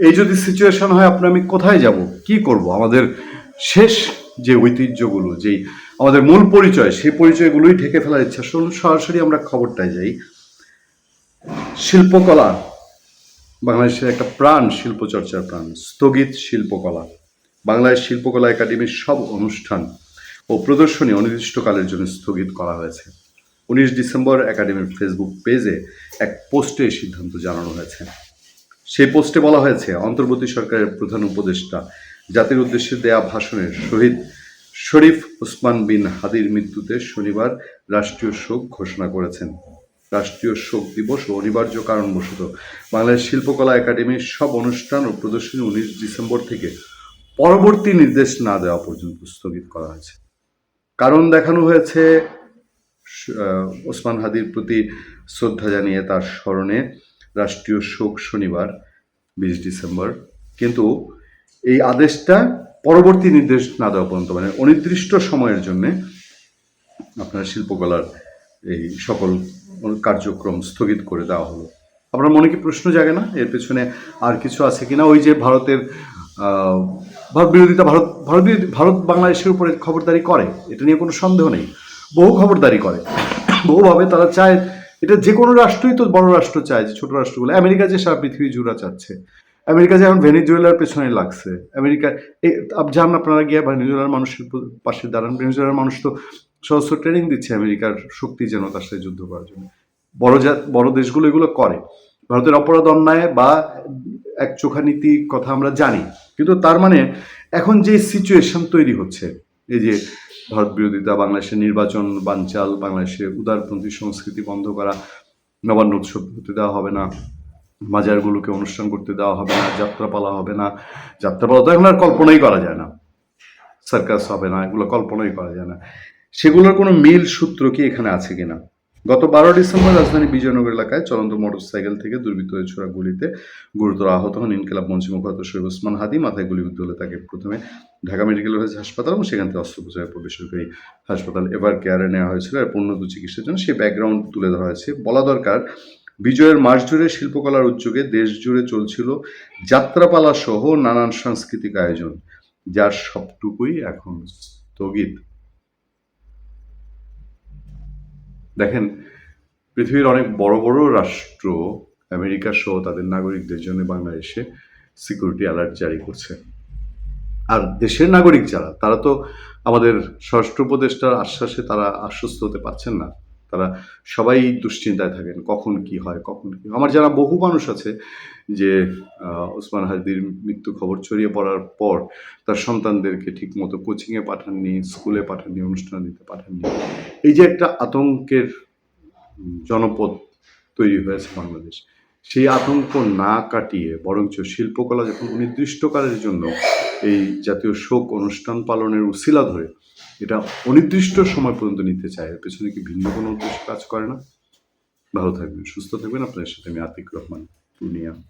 এই যদি সিচুয়েশন হয় আপনি আমি কোথায় যাব? কি করব? আমাদের শেষ যে ঐতিহ্যগুলো, যেই আমাদের মূল পরিচয়, সেই পরিচয়গুলোই ঢেকে ফেলার ইচ্ছা। সরাসরি আমরা খবরটায় যাই। শিল্পকলা, বাংলাদেশের একটা প্রাণ শিল্পচর্চার প্রাণ, স্থগিত শিল্পকলা। বাংলাদেশ শিল্পকলা একাডেমির সব অনুষ্ঠান ও প্রদর্শনী অনির্দিষ্টকালের জন্য স্থগিত করা হয়েছে। উনিশ ডিসেম্বর একাডেমির ফেসবুক পেজে এক পোস্টে সিদ্ধান্ত জানানো হয়েছে। সেই পোস্টে বলা হয়েছে, অন্তর্বর্তী সরকারের প্রধান উপদেষ্টা জাতির উদ্দেশ্যে দেয়া ভাষণের শহীদ শরীফ ওসমান বিন হাদির মৃত্যুতে শনিবার রাষ্ট্রীয় শোক ঘোষণা করেছেন। রাষ্ট্রীয় শোক দিবস ও অনিবার্য কারণবশত বাংলাদেশ শিল্পকলা একাডেমির সব অনুষ্ঠান ও প্রদর্শনী উনিশ ডিসেম্বর থেকে পরবর্তী নির্দেশ না দেওয়া পর্যন্ত স্থগিত করা হয়েছে। কারণ দেখানো হয়েছে ওসমান হাদির প্রতি শ্রদ্ধা জানিয়ে তার স্মরণে রাষ্ট্রীয় শোক শনিবার, বিশ ডিসেম্বর। কিন্তু এই আদেশটা পরবর্তী নির্দেশ না দেওয়া পর্যন্ত মানে অনির্দিষ্ট সময়ের জন্য আপনার শিল্পকলার এই সকল কার্যক্রম স্থগিত করে দেওয়া হলো। আপনার মনে কি প্রশ্ন জাগে না? এর পেছনে আর কিছু আছে কিনা? ওই যে ভারতের ভারত বিরোধিতা, ভারত ভারত বিরোধী- ভারত বাংলাদেশের উপরে খবরদারি করে, এটা নিয়ে কোনো সন্দেহ নেই। বহু খবরদারি করে। বহুভাবে তারা চায় এটা যে কোনো রাষ্ট্রই তো বড় রাষ্ট্র যে ছোট রাষ্ট্রগুলো আমেরিকা যে সারা পৃথিবী জুড়া চাচ্ছে। আমেরিকা যেমন ভেনিজুয়েলার পেছনে লাগছে। আমেরিকা এই যান আপনারা গিয়ে ভেনিজুয়েলার মানুষের পাশে দাঁড়ান। ভেনিজুয়েলার মানুষ তো সহস্র ট্রেনিং দিচ্ছে আমেরিকার শক্তি যেন তার সাথে যুদ্ধ করার জন্য। বড় জাত বড় দেশগুলো এগুলো করে। ভারতের অপরাধ অন্যায় বা এক চোখা নীতি কথা আমরা জানি। কিন্তু তার মানে এখন যে সিচুয়েশন তৈরি হচ্ছে, এই যে ভারত বিরোধিতা, বাংলাদেশের নির্বাচন বানচাল বাংলাদেশে উদারপন্থী সংস্কৃতি বন্ধ করা, নবান্ন উৎসব করতে দেওয়া হবে না, মাজারগুলোকে অনুষ্ঠান করতে দেওয়া হবে না, যাত্রাপালা হবে না, যাত্রাপালা তো এখন আর কল্পনাই করা যায় না সার্কাস হবে না, এগুলো কল্পনাই করা যায় না। সেগুলোর কোনো মিল সূত্র কি এখানে আছে কিনা? গত বারো ডিসেম্বর রাজধানী বিজয়নগর এলাকায় চলন্ত মোটরসাইকেল থেকে দুর্বৃত্তদের ছোড়া গুলিতে গুরুতর আহত হন ইনকেলাব মঞ্চে মুখপাত্র শরীফ ওসমান হাদি। মাথায় গুলিবিদ্ধ হলে তাকে প্রথমে ঢাকা মেডিকেল কলেজ হাসপাতাল এবং সেখান থেকে অস্ত্রোপচারের পর বেসরকারি হাসপাতাল এবার কেয়ারে নেওয়া হয়েছিল। এর উন্নত চিকিৎসার জন্য সেই ব্যাকগ্রাউন্ড তুলে ধরা হয়েছে। বলা দরকার, বিজয়ের মাস জুড়ে শিল্পকলার উদ্যোগে দেশ জুড়ে চলছিল যাত্রাপালা সহ নানান সাংস্কৃতিক আয়োজন, যার সবটুকুই এখন স্থগিত। দেখেন, পৃথিবীর অনেক বড় বড় রাষ্ট্র, আমেরিকা সহ তাদের নাগরিকদের জন্য বাংলাদেশে সিকিউরিটি অ্যালার্ট জারি করছে। আর দেশের নাগরিক যারা, তারা তো আমাদের স্বরাষ্ট্র উপদেষ্টার আশ্বাসে তারা আশ্বস্ত হতে পারছেন না। তারা সবাই দুশ্চিন্তায় থাকেন, কখন কি হয়, কখন কি। আমার যারা বহু মানুষ আছে যে ওসমান হাদির মৃত্যু খবর ছড়িয়ে পড়ার পর তার সন্তানদেরকে ঠিকমতো কোচিংয়ে পাঠাননি স্কুলে পাঠাননি অনুষ্ঠান দিতে পাঠাননি এই যে একটা আতঙ্কের জনপদ তৈরি হয়েছে বাংলাদেশ, সেই আতঙ্ক না কাটিয়ে বরঞ্চ শিল্পকলা যখন অনির্দিষ্টকালের জন্য এই জাতীয় শোক অনুষ্ঠান পালনের উশিলা ধরে এটা অনির্দিষ্ট সময় পর্যন্ত নিতে চায়। এর পেছনে কি ভিন্ন কোনো উদ্দেশ্য কাজ করে না? ভালো থাকবেন, সুস্থ থাকবেন। আপনাদের সাথে আমি আতিক রহমান, পূর্ণিয়া।